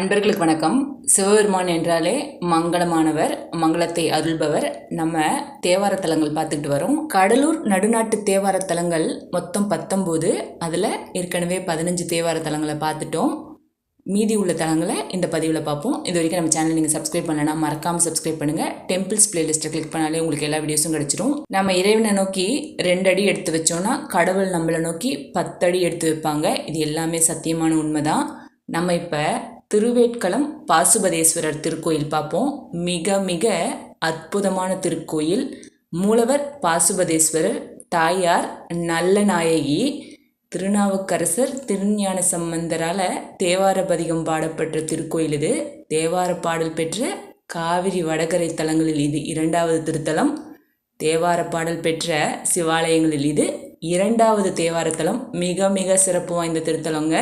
நண்பர்களுக்கு வணக்கம். சிவபெருமான் என்றாலே மங்களமானவர் மங்களத்தை அருள்பவர். நம்ம தேவார தலங்கள் பார்த்துக்கிட்டு வரோம். கடலூர் நடுநாட்டு தேவார தலங்கள் மொத்தம் பத்தொம்போது. அதில் ஏற்கனவே பதினஞ்சு தேவார தலங்களை பார்த்துட்டோம். மீதி உள்ள தலங்களை இந்த பதிவில் பார்ப்போம். இது வரைக்கும் நம்ம சேனல் நீங்கள் சப்ஸ்கிரைப் பண்ணலன்னா மறக்காமல் சப்ஸ்கிரைப் பண்ணுங்கள் டெம்பிள்ஸ் பிளேலிஸ்ட்டை கிளிக் பண்ணாலே உங்களுக்கு எல்லா வீடியோஸும் கிடச்சிரும். நம்ம இறைவனை நோக்கி ரெண்டு அடி எடுத்து வச்சோன்னா கடவுள் நம்மளை நோக்கி பத்தடி எடுத்து வைப்பாங்க. இது எல்லாமே சத்தியமான உண்மை தான் நம்ம இப்போ திருவேட்களம் பாசுபதேஸ்வரர் திருக்கோயில் பார்ப்போம். மிக மிக அற்புதமான திருக்கோயில். மூலவர் பாசுபதேஸ்வரர் தாயார் நல்ல நாயகி திருநாவுக்கரசர் திருஞான சம்பந்தரால் தேவார பதிகம் பாடப்பெற்ற திருக்கோயில் இது. தேவார பாடல் பெற்ற காவிரி வடகரை தலங்களில் இது இரண்டாவது திருத்தலம். தேவார பாடல் பெற்ற சிவாலயங்களில் இது இரண்டாவது தேவாரத்தலம் மிக மிக சிறப்பு வாய்ந்த திருத்தலங்க.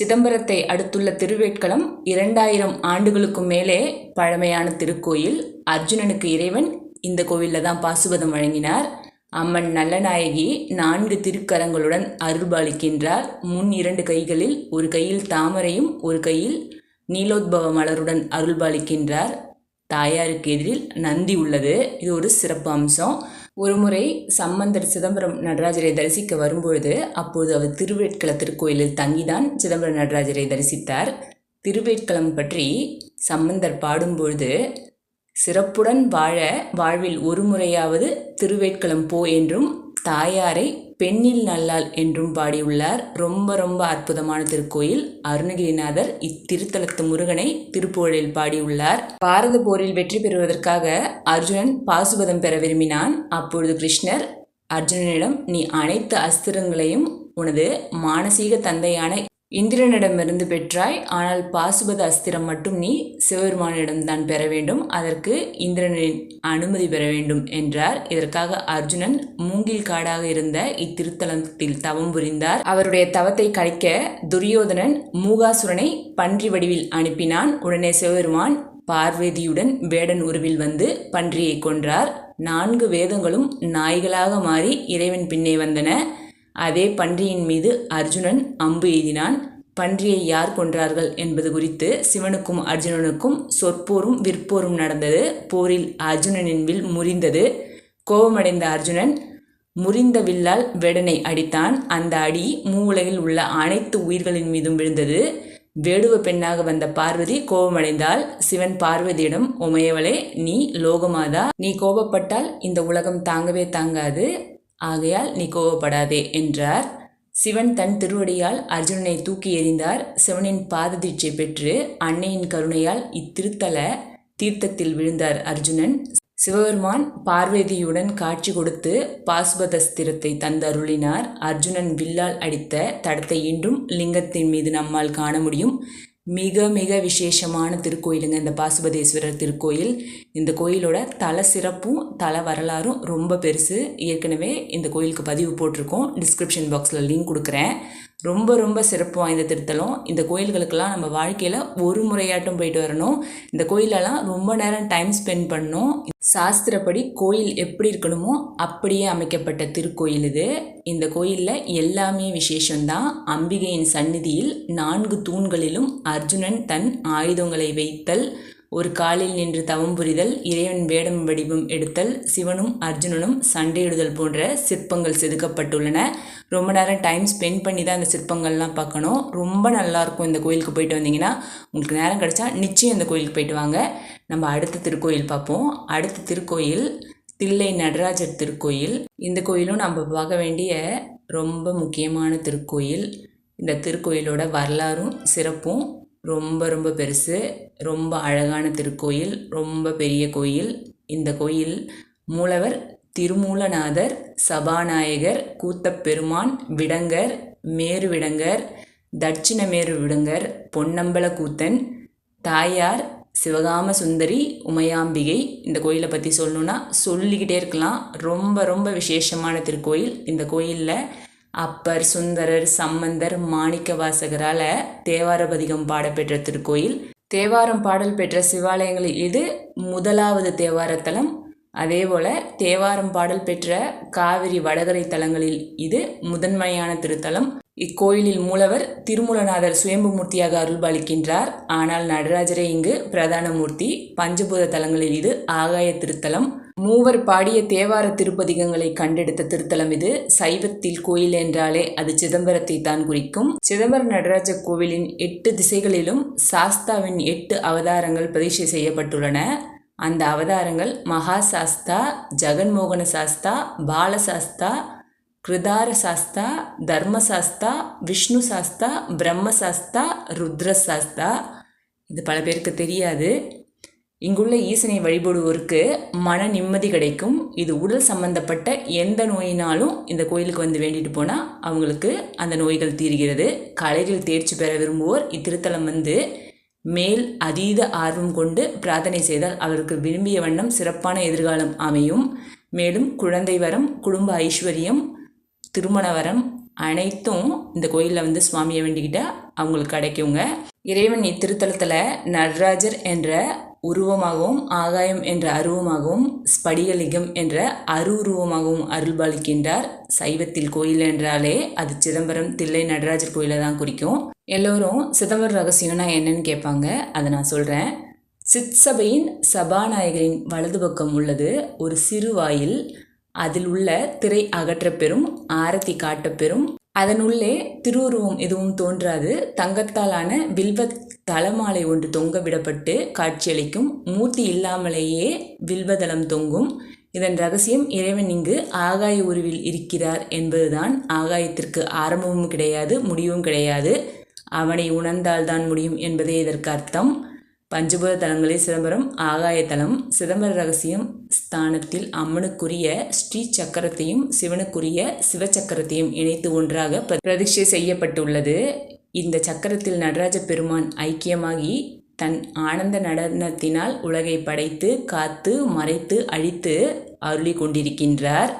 சிதம்பரத்தை அடுத்துள்ள திருவேட்களம் இரண்டாயிரம் ஆண்டுகளுக்கும் மேலே பழமையான திருக்கோயில். அர்ஜுனனுக்கு இறைவன் இந்த கோவிலில் தான் பாசுபதம் வழங்கினார். அம்மன் நல்லநாயகி நான்கு திருக்கரங்களுடன் அருள்பாலிக்கின்றார். முன் இரண்டு கைகளில் ஒரு கையில் தாமரையும் ஒரு கையில் நீலோத்பவ மலருடன் அருள்பாலிக்கின்றார். தாயாருக்கு எதிரில் நந்தி உள்ளது. இது ஒரு சிறப்பு அம்சம். ஒருமுறை சம்பந்தர் சிதம்பரம் நடராஜரை தரிசிக்க வரும்பொழுது அப்போது அவர் திருவேட்கள திருக்கோயிலில் தங்கிதான் சிதம்பரம் நடராஜரை தரிசித்தார். திருவேட்களம் பற்றி சம்பந்தர் பாடும்பொழுது சிறப்புடன் வாழ வாழ்வில் ஒரு முறையாவது திருவேட்களம் போ என்றும் தாயாரை பெண்ணில் நல்லாள் என்றும் பாடியுள்ளார். ரொம்ப ரொம்ப அற்புதமான திருக்கோயில். அருணகிரிநாதர் இத்திருத்தலத்து முருகனை திருப்புகழில் பாடியுள்ளார். பாரத போரில் வெற்றி பெறுவதற்காக அர்ஜுனன் பாசுபதம் பெற விரும்பினான். அப்பொழுது கிருஷ்ணர் அர்ஜுனனிடம் நீ அனைத்து அஸ்திரங்களையும் உனது மானசீக தந்தையான இந்திரனிடமிருந்து பெற்றாய் ஆனால் பாசுபத அஸ்திரம் மட்டும் நீ சிவபெருமானிடம் தான் பெற வேண்டும். அதற்கு இந்திரனின் அனுமதி பெற வேண்டும் என்றார். இதற்காக அர்ஜுனன் மூங்கில் காடாக இருந்த இத்திருத்தலத்தில் தவம் புரிந்தார். அவருடைய தவத்தை கழிக்க துரியோதனன் மூகாசுரனை பன்றி வடிவில் அனுப்பினான். உடனே சிவபெருமான் பார்வதியுடன் வேடன் உருவில் வந்து பன்றியை கொன்றார். நான்கு வேதங்களும் நாய்களாக மாறி இறைவன் பின்னே வந்தன. அதே பன்றியின் மீது அர்ஜுனன் அம்பு எய்தினான். பன்றியை யார் கொன்றார்கள் என்பது குறித்து சிவனுக்கும் அர்ஜுனனுக்கும் சொற்போரும் விற்போரும் நடந்தது. போரில் அர்ஜுனனின் வில் முறிந்தது. கோபமடைந்த அர்ஜுனன் முறிந்த வில்லால் வேடனை அடித்தான். அந்த அடி மூவுலகில் உள்ள அனைத்து உயிர்களின் மீதும் விழுந்தது. வேடுவ பெண்ணாக வந்த பார்வதி கோபமடைந்தால் சிவன் பார்வதியிடம் உமையவளே நீ லோகமாதா. நீ கோபப்பட்டால் இந்த உலகம் தாங்கவே தாங்காது. ஆகையால் நீ கோவப்படாதே என்றார். சிவன் தன் திருவடியால் அர்ஜுனனை தூக்கி எறிந்தார். சிவனின் பாததீட்சை பெற்று அன்னையின் கருணையால் இத்திருத்தல தீர்த்தத்தில் விழுந்தார் அர்ஜுனன். சிவபெருமான் பார்வதியுடன் காட்சி கொடுத்து பாஸ்பதஸ்திரத்தை தந்தருளினார் அர்ஜுனன் வில்லால் அடித்த தடத்தை இன்றும் லிங்கத்தின் மீது நம்மால் காண முடியும். மிக மிக விசேஷமான திருக்கோயிலுங்க இந்த பாசுபதேஸ்வரர் திருக்கோயில். இந்த கோயிலோட தல சிறப்பும் தல வரலாறும் ரொம்ப பெருசு. ஏற்கனவே இந்த கோயிலுக்கு பதிவு போட்டிருக்கோம். டிஸ்கிரிப்ஷன் பாக்ஸில் லிங்க் கொடுக்குறேன். ரொம்ப ரொம்ப சிறப்பு வாய்ந்த திருத்தலம். இந்த கோயில்களுக்கெல்லாம் நம்ம வாழ்க்கையில் ஒரு முறையாட்டும் போயிட்டு வரணும். இந்த கோயிலெல்லாம் ரொம்ப நேரம் டைம் ஸ்பெண்ட் பண்ணணும். சாஸ்திரப்படி கோயில் எப்படி இருக்கணுமோ அப்படியே அமைக்கப்பட்ட திருக்கோயில் இது. இந்த கோயிலில் எல்லாமே விசேஷம்தான். அம்பிகையின் சந்நிதியில் நான்கு தூண்களிலும் அர்ஜுனன் தன் ஆயுதங்களை வைத்தல் ஒரு காலில் நின்று தவம் புரிதல் இறைவன் வேடம் வடிவம் எடுத்தல் சிவனும் அர்ஜுனனும் சண்டையிடுதல் போன்ற சிற்பங்கள் செதுக்கப்பட்டுள்ளன. ரொம்ப நேரம் டைம் ஸ்பெண்ட் பண்ணி தான் அந்த சிற்பங்கள்லாம் பார்க்கணும். ரொம்ப நல்லாயிருக்கும் இந்த கோயிலுக்கு போயிட்டு வந்தீங்கன்னா. உங்களுக்கு நேரம் கிடச்சா நிச்சயம் இந்த கோயிலுக்கு போயிட்டு வாங்க. நம்ம அடுத்த திருக்கோயில் பார்ப்போம். அடுத்த திருக்கோயில் தில்லை நடராஜர் திருக்கோயில். இந்த கோயிலும் நம்ம பார்க்க வேண்டிய ரொம்ப முக்கியமான திருக்கோயில். இந்த திருக்கோயிலோட வரலாறும் சிறப்பும் ரொம்ப ரொம்ப பெருசு. ரொம்ப அழகான திருக்கோயில் ரொம்ப பெரிய கோயில். இந்த கோயில் மூலவர் திருமூலநாதர் சபாநாயகர் கூத்தப்பெருமான் விடங்கர் மேருவிடங்கர் தட்சிணமேரு விடங்கர் பொன்னம்பல கூத்தன் தாயார் சிவகாம சுந்தரி உமையாம்பிகை. இந்த கோயிலை பற்றி சொல்லணுன்னா சொல்லிக்கிட்டே இருக்கலாம். ரொம்ப ரொம்ப விசேஷமான திருக்கோயில். இந்த கோயிலில் அப்பர் சுந்தரர் சம்பந்தர் மாணிக்க வாசகரால் தேவாரபதிகம் பாடப்பெற்ற திருக்கோயில். தேவாரம் பாடல் பெற்ற சிவாலயங்களில் இது முதலாவது தேவாரத்தலம். அதேபோல் தேவாரம் பாடல் பெற்ற காவிரி வடகரை தலங்களில் இது முதன்மையான திருத்தலம். இக்கோயிலில் மூலவர் திருமூலநாதர் சுயம்புமூர்த்தியாக அருள்பாலிக்கின்றார். ஆனால் நடராஜரே இங்கு பிரதான மூர்த்தி. பஞ்சபூத தலங்களில் இது ஆகாய திருத்தலம். மூவர் பாடிய தேவார திருப்பதிகங்களை கண்டெடுத்த திருத்தலம் இது. சைவத்தில் கோயில் என்றாலே அது சிதம்பரத்தை தான் குறிக்கும். சிதம்பர நடராஜ கோவிலின் எட்டு திசைகளிலும் சாஸ்தாவின் எட்டு அவதாரங்கள் பிரதிஷ்டை செய்யப்பட்டுள்ளன. அந்த அவதாரங்கள் மகா சாஸ்தா ஜெகன்மோகன சாஸ்தா பாலசாஸ்தா கிருதார சாஸ்தா தர்மசாஸ்தா விஷ்ணு சாஸ்தா பிரம்ம சாஸ்தா ருத்ர சாஸ்தா இது பல பேருக்கு தெரியாது. இங்குள்ள ஈசனை வழிபடுவோருக்கு மன நிம்மதி கிடைக்கும். இது உடல் சம்பந்தப்பட்ட எந்த நோயினாலும் இந்த கோயிலுக்கு வந்து வேண்டிட்டு போனால் அவங்களுக்கு அந்த நோய்கள் தீர்கிறது. கலைகள் தேர்ச்சி பெற விரும்புவோர் இத்திருத்தலம் வந்து மேல் அதீத ஆர்வம் கொண்டு பிரார்த்தனை செய்தால் அவருக்கு விரும்பிய வண்ணம் சிறப்பான எதிர்காலம் அமையும். மேலும் குழந்தை வரம் குடும்ப ஐஸ்வர்யம் திருமண வரம் அனைத்தும் இந்த கோயிலில் வந்து சுவாமியை வேண்டிக்கிட்டால் அவங்களுக்கு கிடைக்குங்க. இறைவன் இத்திருத்தலத்தில் நடராஜர் என்ற உருவமாகவும் ஆகாயம் என்ற அருவமாகவும் ஸ்படிகலிங்கம் என்ற அருவுருவமாகவும் அருள்பாலிக்கின்றார். சைவத்தில் கோயில் என்றாலே அது சிதம்பரம் தில்லை நடராஜர் கோயிலை தான் குறிக்கும். எல்லோரும் சிதம்பரம் ரகசியம்னா என்னன்னு கேட்பாங்க. அதை நான் சொல்கிறேன் சிற்சபையின் சபாநாயகரின் வலது பக்கம் உள்ளது ஒரு சிறு வாயில். அதில் உள்ள திரை அகற்றப்பெறும் ஆரத்தி காட்டப்பெறும் அதனுள்ளே திருவுருவம் எதுவும் தோன்றாது. தங்கத்தாலான வில்வ தலமாலை ஒன்று தொங்க விடப்பட்டு காட்சியளிக்கும். மூர்த்தி இல்லாமலேயே வில்வதளம் தொங்கும். இதன் ரகசியம் இறைவன் இங்கு ஆகாய உருவில் இருக்கிறார் என்பதுதான். ஆகாயத்திற்கு ஆரம்பமும் கிடையாது முடிவும் கிடையாது. அவனை உணர்ந்தால்தான் முடியும் என்பதே இதற்கு அர்த்தம். பஞ்சபூத தலங்களில் சிதம்பரம் ஆகாயத்தலம் சிதம்பர ரகசியம் ஸ்தானத்தில் அம்மனுக்குரிய ஸ்ரீ சக்கரத்தையும் சிவனுக்குரிய சிவச்சக்கரத்தையும் இணைத்து ஒன்றாக பிரதிஷ்டை செய்யப்பட்டுள்ளது. இந்த சக்கரத்தில் நடராஜ பெருமான் ஐக்கியமாகி தன் ஆனந்த நடனத்தினால் உலகை படைத்து காத்து மறைத்து அழித்து அருளி கொண்டிருக்கின்றார்.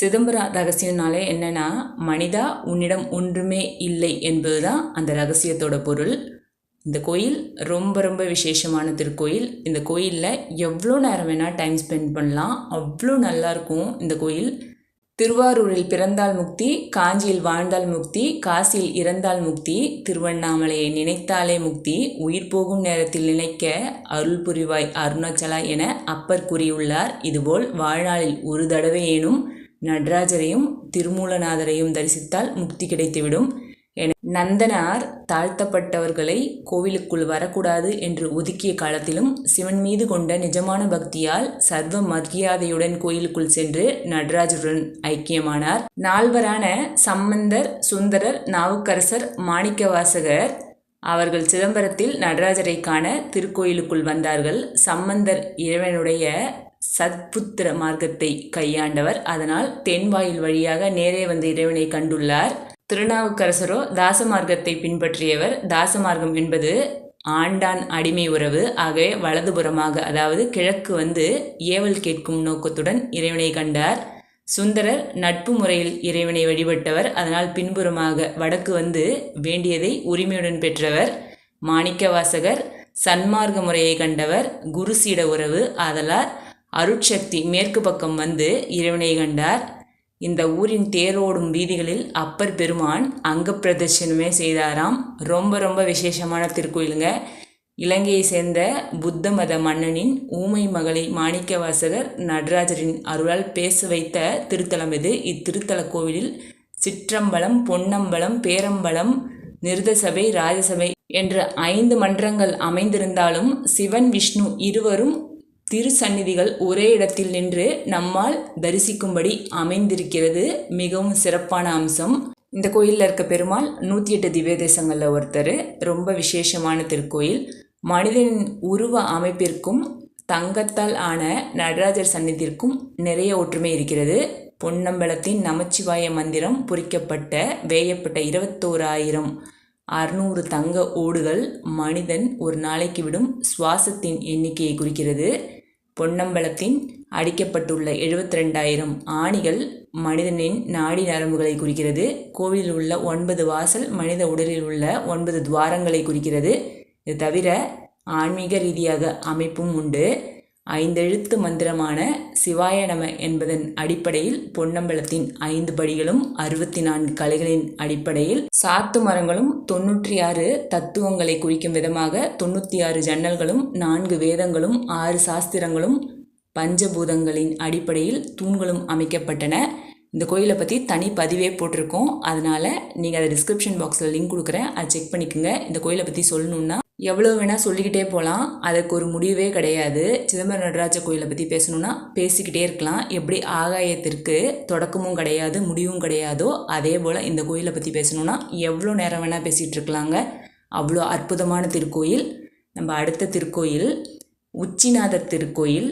சிதம்பர ரகசியம்னாலே என்னன்னா மனிதா உன்னிடம் ஒன்றுமே இல்லை என்பதுதான் அந்த ரகசியத்தோட பொருள். இந்த கோயில் ரொம்ப ரொம்ப விசேஷமான திருக்கோயில். இந்த கோயிலில் எவ்வளோ நேரம் வேணால் டைம் ஸ்பெண்ட் பண்ணலாம். அவ்வளோ நல்லாயிருக்கும் இந்த கோயில். திருவாரூரில் பிறந்தால் முக்தி காஞ்சியில் வாழ்ந்தால் முக்தி காசியில் இறந்தால் முக்தி திருவண்ணாமலையை நினைத்தாலே முக்தி உயிர் போகும் நேரத்தில் நினைக்க அருள் புரிவாய் அருணாச்சலா என அப்பர் கூறியுள்ளார். இதுபோல் வாழ்நாளில் ஒரு தடவை நடராஜரையும் திருமூலநாதரையும் தரிசித்தால் முக்தி கிடைத்துவிடும். நந்தனார் தாழ்த்தப்பட்டவர்களை கோவிலுக்குள் வரக்கூடாது என்று ஒதுக்கிய காலத்திலும் சிவன் மீது கொண்ட நிஜமான பக்தியால் சர்வ மரியாதையுடன் கோயிலுக்குள் சென்று நடராஜருடன் ஐக்கியமானார். நால்வரான சம்பந்தர் சுந்தரர் நாவுக்கரசர் மாணிக்கவாசகர் அவர்கள் சிதம்பரத்தில் நடராஜரை காண திருக்கோயிலுக்குள் வந்தார்கள். சம்பந்தர் இறைவனுடைய சத்புத்திர மார்க்கத்தை கையாண்டவர். அதனால் தென்வாயில் வழியாக நேரே வந்த இறைவனை கண்டுள்ளார். திருநாவுக்கரசரோ தாச மார்க்கத்தை பின்பற்றியவர். தாச மார்க்கம் என்பது ஆண்டான் அடிமை உறவு. ஆகவே வலதுபுறமாக அதாவது கிழக்கு வந்து ஏவல் கேட்கும் நோக்கத்துடன் இறைவனை கண்டார். சுந்தரர் நட்பு முறையில் இறைவனை வழிபட்டவர். அதனால் பின்புறமாக வடக்கு வந்து வேண்டியதை உரிமையுடன் பெற்றவர். மாணிக்கவாசகர் சன்மார்க்க முறையை கண்டவர். குருசீட உறவு. ஆதலார் அருட்சக்தி மேற்கு பக்கம் வந்து இறைவனை கண்டார். இந்த ஊரின் தேரோடும் வீதிகளில் அப்பர் பெருமான் அங்க பிரதர்ஷனமே செய்தாராம். ரொம்ப ரொம்ப விசேஷமான திருக்கோயிலுங்க. இலங்கையை சேர்ந்த புத்த மத மன்னனின் ஊமை மகளை மாணிக்கவாசகர் நடராஜரின் அருளால் பேச வைத்த திருத்தலம் இது இத்திருத்தல கோவிலில் சிற்றம்பலம் பொன்னம்பலம் பேரம்பலம் நிருதசபை ராஜசபை என்ற ஐந்து மன்றங்கள் அமைந்திருந்தாலும் சிவன் விஷ்ணு இருவரும் திருச்சந்நிதிகள் ஒரே இடத்தில் நின்று நம்மால் தரிசிக்கும்படி அமைந்திருக்கிறது மிகவும் சிறப்பான அம்சம். இந்த கோயிலில் இருக்க பெருமாள் நூற்றி எட்டு திவ்ய தேசங்களில் ஒருத்தர். ரொம்ப விசேஷமான திருக்கோயில். மனிதனின் உருவ அமைப்பிற்கும் தங்கத்தால் ஆன நடராஜர் சந்நிதிக்கும் நிறைய ஒற்றுமை இருக்கிறது. பொன்னம்பலத்தின் நமச்சிவாய மந்திரம் பொறிக்கப்பட்ட வேயப்பட்ட இருபத்தோராயிரம் அறுநூறு தங்க ஓடுகள் மனிதன் ஒரு நாளைக்கு விடும் சுவாசத்தின் எண்ணிக்கையை குறிக்கிறது. பொன்னம்பலத்தின் அடிக்கப்பட்டுள்ள எழுபத்தி ரெண்டாயிரம் ஆணிகள் மனிதனின் நாடி நரம்புகளை குறிக்கிறது. கோவிலில் உள்ள ஒன்பது வாசல் மனித உடலில் உள்ள ஒன்பது துவாரங்களை குறிக்கிறது. இது தவிர ஆன்மீக ரீதியாக அமைப்பும் உண்டு. ஐந்தெழுத்து மந்திரமான சிவாய நம என்பதன் அடிப்படையில் பொன்னம்பலத்தின் ஐந்து படிகளும் அறுபத்தி நான்கு கலைகளின் அடிப்படையில் சாத்து மரங்களும் தொன்னூற்றி ஆறு தத்துவங்களை குறிக்கும் விதமாக தொண்ணூற்றி ஆறு ஜன்னல்களும் நான்கு வேதங்களும் ஆறு சாஸ்திரங்களும் பஞ்சபூதங்களின் அடிப்படையில் தூண்களும் அமைக்கப்பட்டன. இந்த கோயிலை பற்றி தனி பதிவே போட்டிருக்கோம். அதனால் நீங்கள் அதை டிஸ்கிரிப்ஷன் பாக்ஸில் லிங்க் கொடுக்குறேன். அதை செக் பண்ணிக்கோங்க. இந்த கோயிலை பற்றி சொல்லணுன்னா எவ்வளோ வேணால் சொல்லிக்கிட்டே போகலாம் அதுக்கு ஒரு முடிவே கிடையாது. சிதம்பரம் நடராஜ கோயிலை பற்றி பேசணுன்னா பேசிக்கிட்டே இருக்கலாம். எப்படி ஆகாயத்திற்கு தொடக்கமும் கிடையாது முடிவும் கிடையாதோ அதே போல் இந்த கோயிலை பற்றி பேசணுன்னா எவ்வளோ நேரம் வேணால் பேசிகிட்டு இருக்கலாங்க. அவ்வளோ அற்புதமான திருக்கோயில். நம்ம அடுத்த திருக்கோயில் உச்சிநாதர் திருக்கோயில்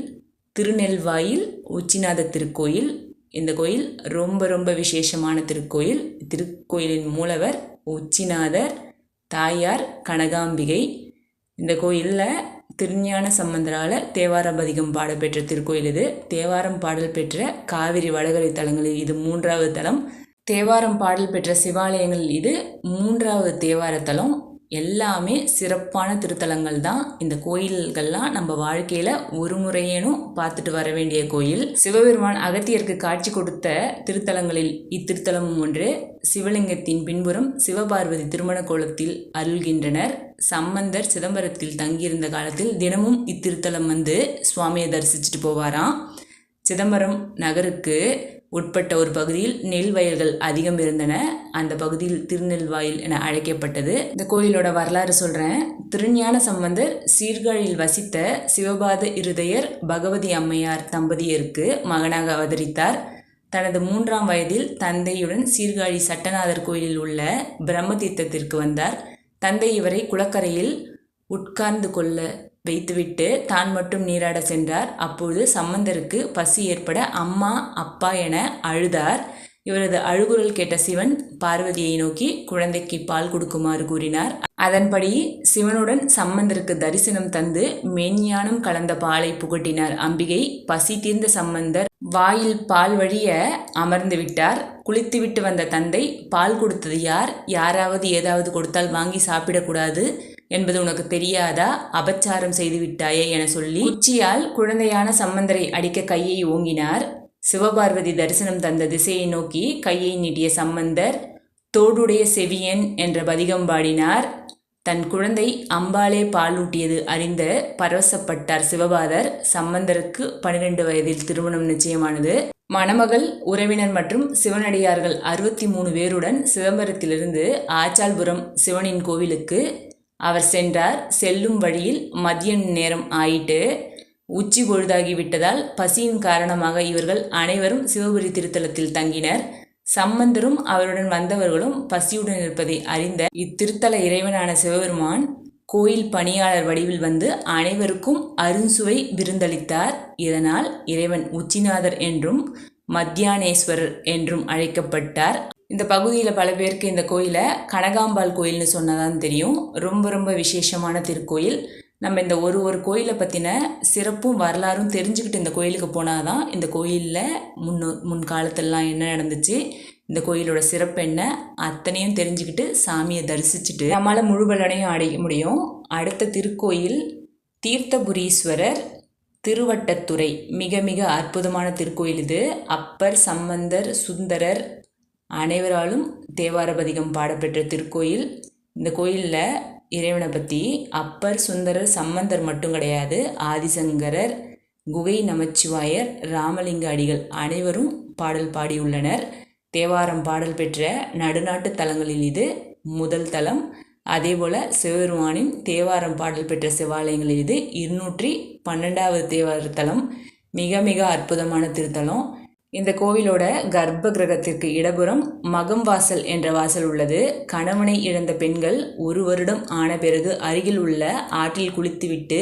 திருநெல்வாயில் உச்சிநாத திருக்கோயில். இந்த கோயில் ரொம்ப ரொம்ப விசேஷமான திருக்கோயில். திருக்கோயிலின் மூலவர் உச்சிநாதர். தாயார் கனகாம்பிகை. இந்த கோயிலில் திருஞான சம்பந்தரால் தேவாரம் பதிகம் பாடப்பெற்ற திருக்கோயில் இது. தேவாரம் பாடல் பெற்ற காவிரி வடகரை தலங்களில் இது. மூன்றாவது தலம். தேவாரம் பாடல் பெற்ற சிவாலயங்களில் இது. மூன்றாவது தேவார தலம். எல்லாமே சிறப்பான திருத்தலங்கள் தான். இந்த கோயில்கள்லாம் நம்ம வாழ்க்கையில் ஒரு முறையேனும் பார்த்துட்டு வர வேண்டிய கோயில். சிவபெருமான் அகத்தியருக்கு காட்சி கொடுத்த திருத்தலங்களில் இத்திருத்தலமும் ஒன்று. சிவலிங்கத்தின் பின்புறம் சிவபார்வதி திருமண கோலத்தில் அருள்கின்றனர். சம்பந்தர் சிதம்பரத்தில் தங்கியிருந்த காலத்தில் தினமும் இத்திருத்தலம் வந்து சுவாமியை தரிசிச்சுட்டு போவாராம். சிதம்பரம் நகருக்கு உட்பட்ட ஒரு பகுதியில் நெல் வயல்கள் அதிகம் இருந்தன. அந்த பகுதியில் திருநெல்வாயில் என அழைக்கப்பட்டது. இந்த கோயிலோட வரலாறு சொல்கிறேன் திருஞான சம்பந்தர் சீர்காழியில் வசித்த சிவபாத இருதயர் பகவதி அம்மையார் தம்பதியருக்கு மகனாக அவதரித்தார். தனது மூன்றாம் வயதில் தந்தையுடன் சீர்காழி சட்டநாதர் கோயிலில் உள்ள பிரம்ம தீர்த்தத்திற்கு வந்தார். தந்தை இவரை குளக்கரையில் உட்கார்ந்து கொள்ள வைத்துவிட்டு தான் மட்டும் நீராட சென்றார். அப்பொழுது சம்பந்தருக்கு பசி ஏற்பட அம்மா அப்பா என அழுதார். இவரது அழுகுரல் கேட்ட சிவன் பார்வதியை நோக்கி குழந்தைக்கு பால் கொடுக்குமாறு கூறினார். அதன்படி சிவனுடன் சம்பந்தருக்கு தரிசனம் தந்து மெஞ்ஞானம் கலந்த பாலை புகட்டினார். அம்பிகை பசி தீர்ந்த சம்பந்தர் வாயில் பால் வழிய அமர்ந்து விட்டார். குளித்துவிட்டு வந்த தந்தை பால் கொடுத்தது யார்? யாராவது ஏதாவது கொடுத்தால் வாங்கி சாப்பிடக்கூடாது. என்பது உனக்கு தெரியாதா? அபச்சாரம் செய்து விட்டாயே என சொல்லி உச்சியால் குழந்தையான சம்பந்தரை அடிக்க கையை ஓங்கினார். சிவபார்வதி தரிசனம் தந்த திசையை நோக்கி கையை நீட்டிய சம்பந்தர் தோடுடைய செவியன் என்ற பதிகம் பாடினார். தன் குழந்தை அம்பாலே பாலூட்டியது அறிந்த பரவசப்பட்டார் சிவபாதர். சம்பந்தருக்கு பன்னிரெண்டு வயதில் திருமணம் நிச்சயமானது. மணமகள் உறவினர் மற்றும் சிவனடியார்கள் அறுபத்தி மூணு பேருடன் சிதம்பரத்திலிருந்து ஆச்சால்புரம் சிவனின் கோவிலுக்கு அவர் சென்றார். செல்லும் வழியில் மதிய நேரம் ஆயிட்டு உச்சி பொழுதாகி விட்டதால் பசியின் காரணமாக இவர்கள் அனைவரும் சிவபுரி திருத்தலத்தில் தங்கினர். சம்பந்தரும் அவருடன் வந்தவர்களும் பசியுடன் இருப்பதை அறிந்த இத்திருத்தல இறைவனான சிவபெருமான் கோயில் பணியாளர் வடிவில் வந்து அனைவருக்கும் அருண்சுவை விருந்தளித்தார். இதனால் இறைவன் உச்சிநாதர் என்றும் மத்தியானேஸ்வரர் என்றும் அழைக்கப்பட்டார். இந்த பகுதியில் பல பேருக்கு இந்த கோயிலை கனகாம்பாள் கோயில்னு சொன்னதான் தெரியும். ரொம்ப ரொம்ப விசேஷமான திருக்கோயில். நம்ம இந்த ஒரு ஒரு கோயிலை பற்றின சிறப்பும் வரலாறும் தெரிஞ்சுக்கிட்டு இந்த கோயிலுக்கு போனால் தான் இந்த கோயிலில் முன்னோ முன்காலத்திலலாம் என்ன நடந்துச்சு இந்த கோயிலோட சிறப்பு என்ன அத்தனையும் தெரிஞ்சுக்கிட்டு சாமியை தரிசிச்சுட்டு நம்மளால் முழுபலனையும் அடைய முடியும். அடுத்த திருக்கோயில் தீர்த்தபுரீஸ்வரர் திருவட்டத்துறை. மிக மிக அற்புதமான திருக்கோயில் இது. அப்பர் சம்பந்தர் சுந்தரர் அனைவராலும் தேவாரபதிகம் பாடப்பெற்ற திருக்கோயில். இந்த கோயிலில் இறைவனை பற்றி அப்பர் சுந்தரர் சம்பந்தர் மட்டும் கிடையாது ஆதிசங்கரர் குகை நமச்சிவாயர் ராமலிங்க அடிகள் அனைவரும் பாடல் பாடியுள்ளனர். தேவாரம் பாடல் பெற்ற நடுநாட்டு தலங்களில் இது முதல் தலம். அதேபோல் சிவபெருமானின் தேவாரம் பாடல் பெற்ற சிவாலயங்களில் இது இருநூற்றி பன்னெண்டாவது தேவார தலம். மிக மிக அற்புதமான திருத்தலம். இந்த கோவிலோட கர்ப்ப கிரகத்திற்கு இடபுறம் மகம் வாசல் என்ற வாசல் உள்ளது. கணவனை இழந்த பெண்கள் ஒரு வருடம் ஆன பிறகு அருகில் உள்ள ஆற்றில் குளித்துவிட்டு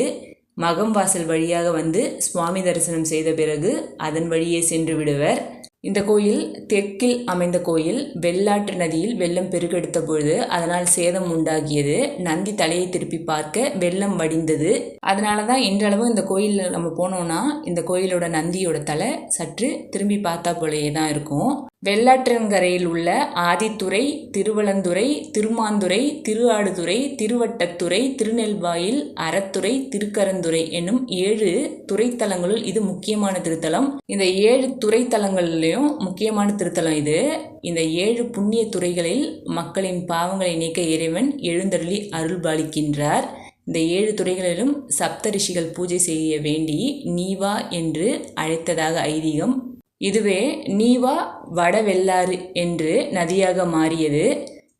மகம் வாசல் வழியாக வந்து சுவாமி தரிசனம் செய்த பிறகு அதன் வழியே சென்று விடுவர். இந்த கோயில் தெற்கில் அமைந்த கோயில் வெள்ளாற்று நதியில் வெள்ளம் பெருக்கெடுத்த பொழுது அதனால் சேதம் உண்டாகியது. நந்தி தலையை திருப்பி பார்க்க வெள்ளம் வடிந்தது. அதனால தான் இன்றளவும் இந்த கோயிலில் நம்ம போனோம்னா இந்த கோயிலோட நந்தியோட தலை சற்று திரும்பி பார்த்தா போலேயே தான் இருக்கும். வெள்ளாற்றங்கரையில் உள்ள ஆதித்துறை திருவலந்துறை திருமாந்துறை திருஆடுதுறை திருவட்டத்துறை திருநெல்வாயில் அறத்துறை திருக்கரந்துறை என்னும் ஏழு துறைத்தலங்களுள் இது முக்கியமான திருத்தலம். இந்த ஏழு துறைத்தலங்கள்லையும் முக்கியமான திருத்தலம் இது. இந்த ஏழு புண்ணிய துறைகளில் மக்களின் பாவங்களை நீக்க இறைவன் எழுந்தருளி அருள்பாலிக்கின்றார். இந்த ஏழு துறைகளிலும் சப்தரிஷிகள் பூஜை செய்ய வேண்டி நீவா என்று அழைத்ததாக ஐதீகம் இதுவே நீவா வடவெல்லாறு என்று நதியாக மாறியது.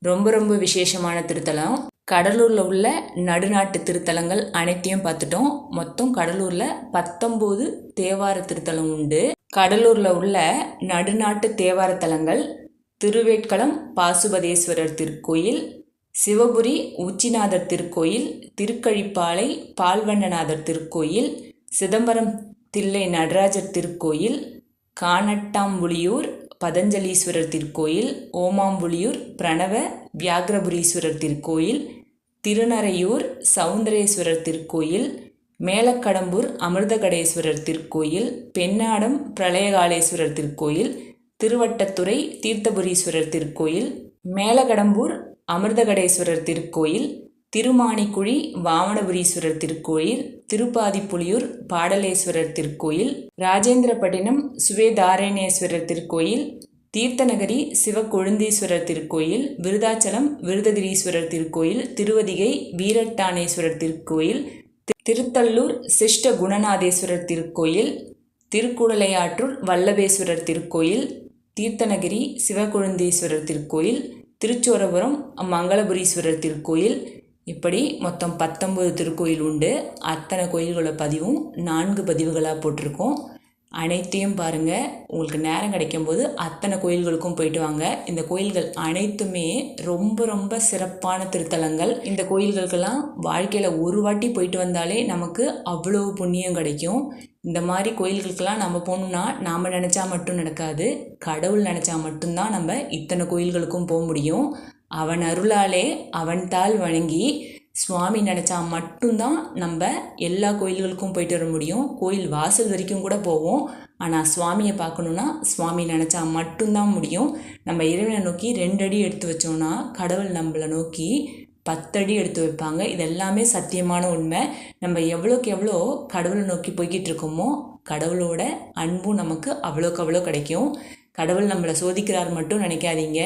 ரொம்ப ரொம்ப விசேஷமான திருத்தலம். கடலூரில் உள்ள நடுநாட்டு திருத்தலங்கள் அனைத்தையும் பார்த்துட்டோம். மொத்தம் கடலூரில் பத்தொம்போது தேவார திருத்தலம் உண்டு. கடலூரில் உள்ள நடுநாட்டு தேவார தலங்கள் திருவேட்களம் பாசுபதேஸ்வரர் திருக்கோயில் சிவபுரி உச்சிநாதர் திருக்கோயில் திருக்கழிப்பாலை பால்வண்ணநாதர் திருக்கோயில் சிதம்பரம் தில்லை நடராஜர் திருக்கோயில் கானட்டாம்புலியூர் பதஞ்சலீஸ்வரர் திருக்கோயில் ஓமாம்புலியூர் பிரணவ வியாகிரபுரீஸ்வரர் திருக்கோயில் திருநறையூர் சவுந்தரேஸ்வரர் திருக்கோயில் மேலக்கடம்பூர் அமிர்தகடேஸ்வரர் திருக்கோயில் பெண்ணாடம் பிரளயகாலேஸ்வரர் திருக்கோயில் திருவட்டத்துறை தீர்த்தபுரீஸ்வரர் திருக்கோயில் மேலகடம்பூர் அமிர்தகடேஸ்வரர் திருக்கோயில் திருமாணிக்குழி வாமனபுரீஸ்வரர் திருக்கோயில் திருப்பாதிப்புலியூர் பாடலேஸ்வரர் திருக்கோயில் ராஜேந்திரப்பட்டினம் சுவேதாரணேஸ்வரர் திருக்கோயில் தீர்த்தநகரி சிவக்கொழுந்தீஸ்வரர் திருக்கோயில் விருதாச்சலம் விருதகிரீஸ்வரர் திருக்கோயில் திருவதிகை வீரட்டானேஸ்வரர் திருக்கோயில் திருத்தல்லூர் சிஷ்ட குணநாதேஸ்வரர் திருக்கோயில் திருக்குடலையாற்றூர் வல்லபேஸ்வரர் திருக்கோயில் தீர்த்தநகிரி சிவகொழுந்தீஸ்வரர் திருக்கோயில் திருச்சோரபுரம் மங்களபுரீஸ்வரர் திருக்கோயில் இப்படி மொத்தம் பத்தொம்பது திருக்கோயில் உண்டு. அத்தனை கோயில்களோட பதிவும் நான்கு பதிவுகளாக போட்டிருக்கோம். அனைத்தையும் பாருங்கள் உங்களுக்கு நேரம் கிடைக்கும் போது அத்தனை கோயில்களுக்கும் போயிட்டு வாங்க. இந்த கோயில்கள் அனைத்துமே ரொம்ப ரொம்ப சிறப்பான திருத்தலங்கள். இந்த கோயில்களுக்கெல்லாம் வாழ்க்கையில் ஒரு வாட்டி போயிட்டு வந்தாலே நமக்கு அவ்வளோ புண்ணியம் கிடைக்கும். இந்த மாதிரி கோயில்களுக்கெல்லாம் நம்ம போகணுன்னா நாம் நினச்சா மட்டும் நடக்காது. கடவுள் நினச்சா மட்டும்தான் நம்ம இத்தனை கோயில்களுக்கும் போக முடியும். அவன் அருளாலே அவன் தாள் வணங்கி சுவாமி நினச்சா மட்டும்தான் நம்ம எல்லா கோயில்களுக்கும் போயிட்டு வர முடியும். கோயில் வாசல் வரைக்கும் கூட போவோம். ஆனால் சுவாமியை பார்க்கணுன்னா சுவாமி நினச்சா மட்டும்தான் முடியும். நம்ம இறைவனை நோக்கி ரெண்டு அடி எடுத்து வச்சோன்னா கடவுள் நம்மளை நோக்கி பத்தடி எடுத்து வைப்பாங்க. இது எல்லாமே சத்தியமான உண்மை. நம்ம எவ்வளோக்கு எவ்வளோ கடவுளை நோக்கி போய்கிட்டு இருக்கோமோ கடவுளோட அன்பும் நமக்கு அவ்வளோக்கு அவ்வளோ கிடைக்கும். கடவுள் நம்மளை சோதிக்கிறார் மட்டும் நினைக்காதீங்க.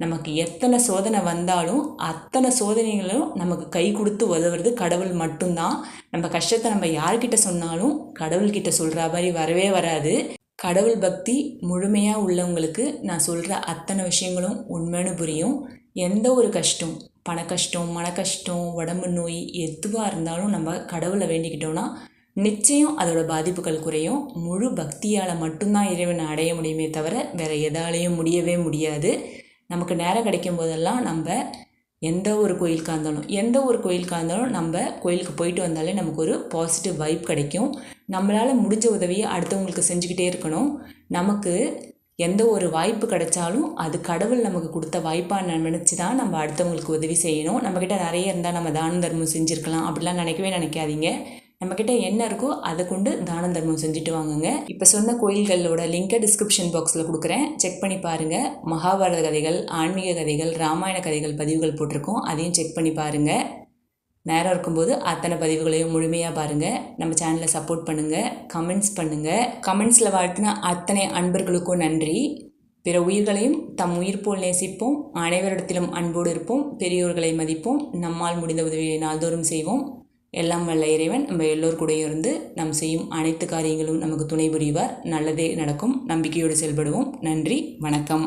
நமக்கு எத்தனை சோதனை வந்தாலும் அத்தனை சோதனைகளும் நமக்கு கை கொடுத்து உதவுறது கடவுள் மட்டும்தான். நம்ம கஷ்டத்தை நம்ம யார்கிட்ட சொன்னாலும் கடவுள்கிட்ட சொல்கிற மாதிரி வரவே வராது. கடவுள் பக்தி முழுமையாக உள்ளவங்களுக்கு நான் சொல்கிற அத்தனை விஷயங்களும் உண்மைன்னு புரியும். எந்த ஒரு கஷ்டம் பண கஷ்டம் மன கஷ்டம் உடம்பு நோய் எதுவாக இருந்தாலும் நம்ம கடவுளை வேண்டிக்கிட்டோன்னா நிச்சயம் அதோட பாதிப்புகள் குறையும். முழு பக்தியால் மட்டும்தான் இறைவனை அடைய முடியுமே தவிர வேறு எதாலேயும் முடியவே முடியாது. நமக்கு நேரம் கிடைக்கும் போதெல்லாம் நம்ம எந்த ஒரு கோயிலுக்காக இருந்தாலும் எந்த ஒரு கோயிலுக்காக இருந்தாலும் நம்ம கோயிலுக்கு போயிட்டு வந்தாலே நமக்கு ஒரு பாசிட்டிவ் வைப் கிடைக்கும். நம்மளால் முடிஞ்ச உதவியை அடுத்தவங்களுக்கு செஞ்சுக்கிட்டே இருக்கணும். நமக்கு எந்த ஒரு வாய்ப்பு கிடைச்சாலும் அது கடவுள் நமக்கு கொடுத்த வாய்ப்பாக நினச்சி தான் நம்ம அடுத்தவங்களுக்கு உதவி செய்யணும். நம்மக்கிட்ட நிறைய இருந்தால் நம்ம தான தர்மம் செஞ்சுருக்கலாம். அப்படிலாம் நினைக்கவே நினைக்காதீங்க. நம்மக்கிட்ட என்ன இருக்கோ அதை கொண்டு தான தர்மம் செஞ்சுட்டு வாங்குங்க. இப்போ சொன்ன கோயில்களோட லிங்கை டிஸ்கிரிப்ஷன் பாக்ஸில் கொடுக்குறேன். செக் பண்ணி பாருங்கள் மகாபாரத கதைகள் ஆன்மீக கதைகள் ராமாயண கதைகள் பதிவுகள் போட்டிருக்கோம். அதையும் செக் பண்ணி பாருங்கள் நேரம் இருக்கும்போது அத்தனை பதிவுகளையும் முழுமையாக பாருங்கள் நம்ம சேனலை சப்போர்ட் பண்ணுங்கள் கமெண்ட்ஸ் பண்ணுங்கள் கமெண்ட்ஸில் வாழ்த்தின அத்தனை அன்பர்களுக்கும் நன்றி. பிற உயிர்களையும் தம் உயிர் போல் நேசிப்போம். அனைவரிடத்திலும் அன்போடு இருப்போம். பெரியோர்களை மதிப்போம். நம்மால் முடிந்த உதவியை நாள்தோறும் செய்வோம். எல்லாம் வல்ல இறைவன் நம்ம எல்லோர் கூட இருந்து நாம் செய்யும் அனைத்து காரியங்களும் நமக்கு துணை புரிவார். நல்லதே நடக்கும். நம்பிக்கையோடு செயல்படுவோம். நன்றி. வணக்கம்.